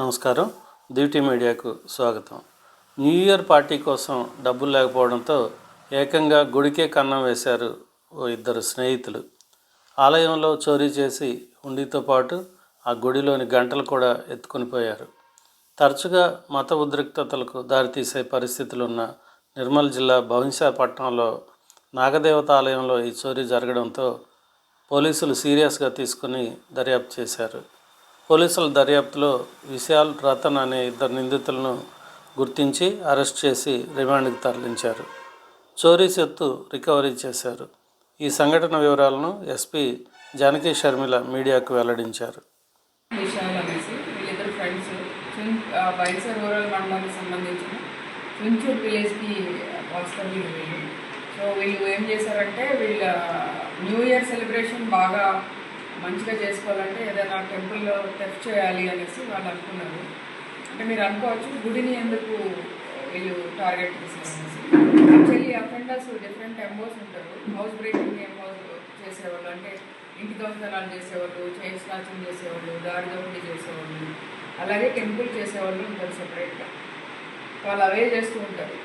నమస్కారం. డ్యూటీ మీడియాకు స్వాగతం. న్యూ ఇయర్ పార్టీ కోసం డబ్బులు లేకపోవడంతో ఏకంగా గుడికే కన్నం వేశారు ఓ ఇద్దరు స్నేహితులు. ఆలయంలో చోరీ చేసి హుండీతో పాటు ఆ గుడిలోని గంటలు కూడా ఎత్తుకొని పోయారు. తరచుగా మత ఉద్రిక్తతలకు దారితీసే పరిస్థితులున్న నిర్మల్ జిల్లా భవింశాపట్నంలో నాగదేవత ఆలయంలో ఈ చోరీ జరగడంతో పోలీసులు సీరియస్గా తీసుకుని దర్యాప్తు చేశారు. పోలీసుల దర్యాప్తులో విశాల్ రతన్ అనే ఇద్దరు నిందితులను గుర్తించి అరెస్ట్ చేసి రిమాండ్కి తరలించారు. చోరీ సొత్తు రికవరీ చేశారు. ఈ సంఘటన వివరాలను ఎస్పీ జానకి షర్మిల మీడియాకు వెల్లడించారు. విశాల్ రూరల్ మండలానికి సంబంధించిన చుంచూర్ విలేజ్కి వస్తారు వీళ్ళు వీళ్ళు సో వీళ్ళు ఏం చేశారంటే వీళ్ళ న్యూ ఇయర్ సెలబ్రేషన్ బాగా మంచిగా చేసుకోవాలంటే ఏదైనా టెంపుల్లో టెస్ట్ చేయాలి అనేసి వాళ్ళు అనుకున్నారు. అంటే మీరు అనుకోవచ్చు గుడిని ఎందుకు వీళ్ళు టార్గెట్ చేశారు యాక్చువల్లీ అఫెండర్స్ డిఫరెంట్ ఎంబోస్ ఉంటారు. హౌస్ బ్రేకింగ్ ఎంబోస్ చేసేవాళ్ళు అంటే ఇంటి దొంగతనాలు చేసేవాళ్ళు చైన్ స్నాచింగ్ చేసేవాళ్ళు దారి దోపిడీ చేసేవాళ్ళు అలాగే టెంపుల్ చేసేవాళ్ళు ఉంటారు సపరేట్గా వాళ్ళు అవే చేస్తూ ఉంటారు.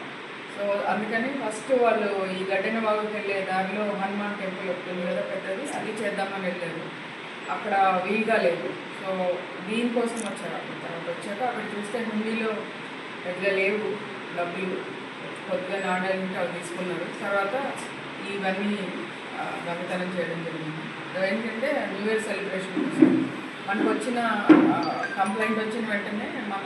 సో అందుకని ఫస్ట్ వాళ్ళు ఈ గడ్డెన బాగుకి వెళ్ళే దారిలో హనుమాన్ టెంపుల్ ఒకటి ఉంది కదా పెద్దది అది చేద్దామని వెళ్ళారు. అక్కడ వీలుగా లేదు. సో దీనికోసం వచ్చారు అక్కడ. తర్వాత వచ్చాక అక్కడ చూస్తే హిందీలో పెద్దగా లేవు డబ్బులు. కొద్దిగా నాణ్యాలు అవి తీసుకున్నారు. తర్వాత ఇవన్నీ దొంగతనం చేయడం జరిగింది. ఏంటంటే న్యూ ఇయర్ సెలబ్రేషన్ కోసం. మనకు వచ్చిన కంప్లైంట్ వచ్చిన వెంటనే మన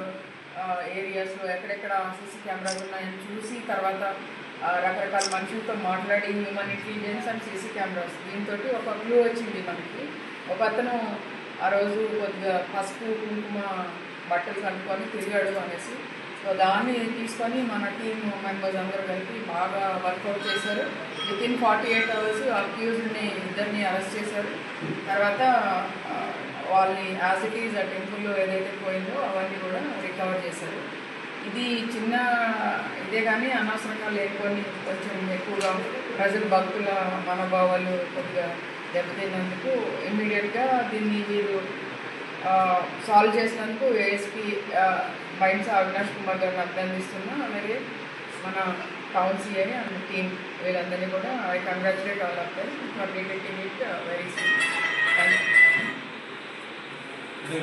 ఏరియాస్లో ఎక్కడెక్కడ సీసీ కెమెరాలు ఉన్నాయని చూసి తర్వాత రకరకాల మనుషులతో మాట్లాడి human intelligence and CC cameras దీంతో ఒక క్లూ వచ్చింది మనకి. ఒక అతను ఆ రోజు కొద్దిగా పసుపు కుంకుమ బట్టలు కనుక్కొని తిరిగాడు అనేసి. సో దాన్ని తీసుకొని మన టీమ్ మెంబర్స్ అందరూ కలిపి బాగా వర్కౌట్ చేశారు. With in forty eight hours అక్యూజ్డ్ని ఇద్దరిని అరెస్ట్ చేశారు. తర్వాత వాళ్ళని యాజ్ ఇట్ ఈజ్ ఆ టెంపుల్లో ఏదైతే పోయిందో అవన్నీ కూడా రికవర్ చేశారు. ఇది చిన్న ఇదే కానీ అనవసరంగా లేకొని కొంచెం ఎక్కువగా ప్రజలు భక్తుల మనోభావాలు కొద్దిగా దెబ్బతిన్నందుకు ఇమ్మీడియట్గా దీన్ని వీరు సాల్వ్ చేసినందుకు ఏఎస్పీ మైండ్స్ అవినాష్ కుమార్ గారిని అభినందిస్తున్నా. అలాగే మన టౌన్ సిఐ అండ్ టీమ్ వీళ్ళందరినీ కూడా I congratulate all of them for it very soon thank you